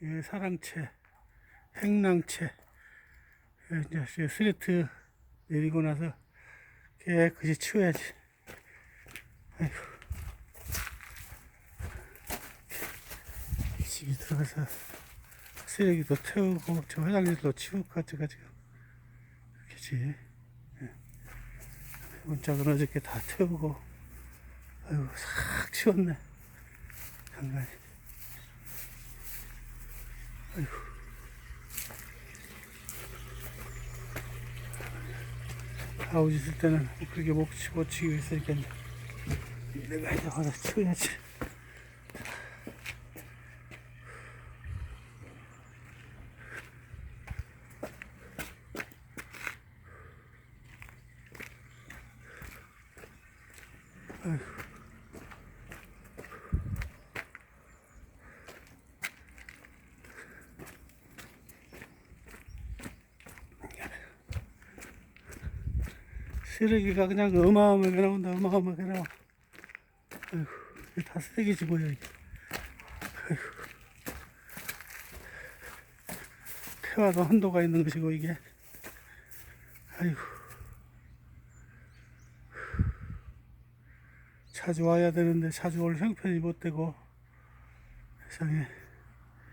예, 사랑채, 행랑채, 예, 이제 스레트 내리고 나서 깨끗이 치워야지. 아이고. 집에 들어가서 쓰레기도 태우고 저 화장실도 치우고 가지고 그렇지. 문짝은 어저께 다 태우고 아이고 싹 치웠네. 장관이. 아우지 있을 때는 그렇게 못 치고 치고 있으니까 내가 이제 와서 치워야지. 쓰레기가 그냥 어마어마하게 나온다, 어마어마하게 나와. 아이고, 다 쓰레기지 뭐야, 이게. 아이고. 태화도 한도가 있는 것이고, 이게. 아이고. 자주 와야 되는데, 자주 올 형편이 못 되고, 세상에.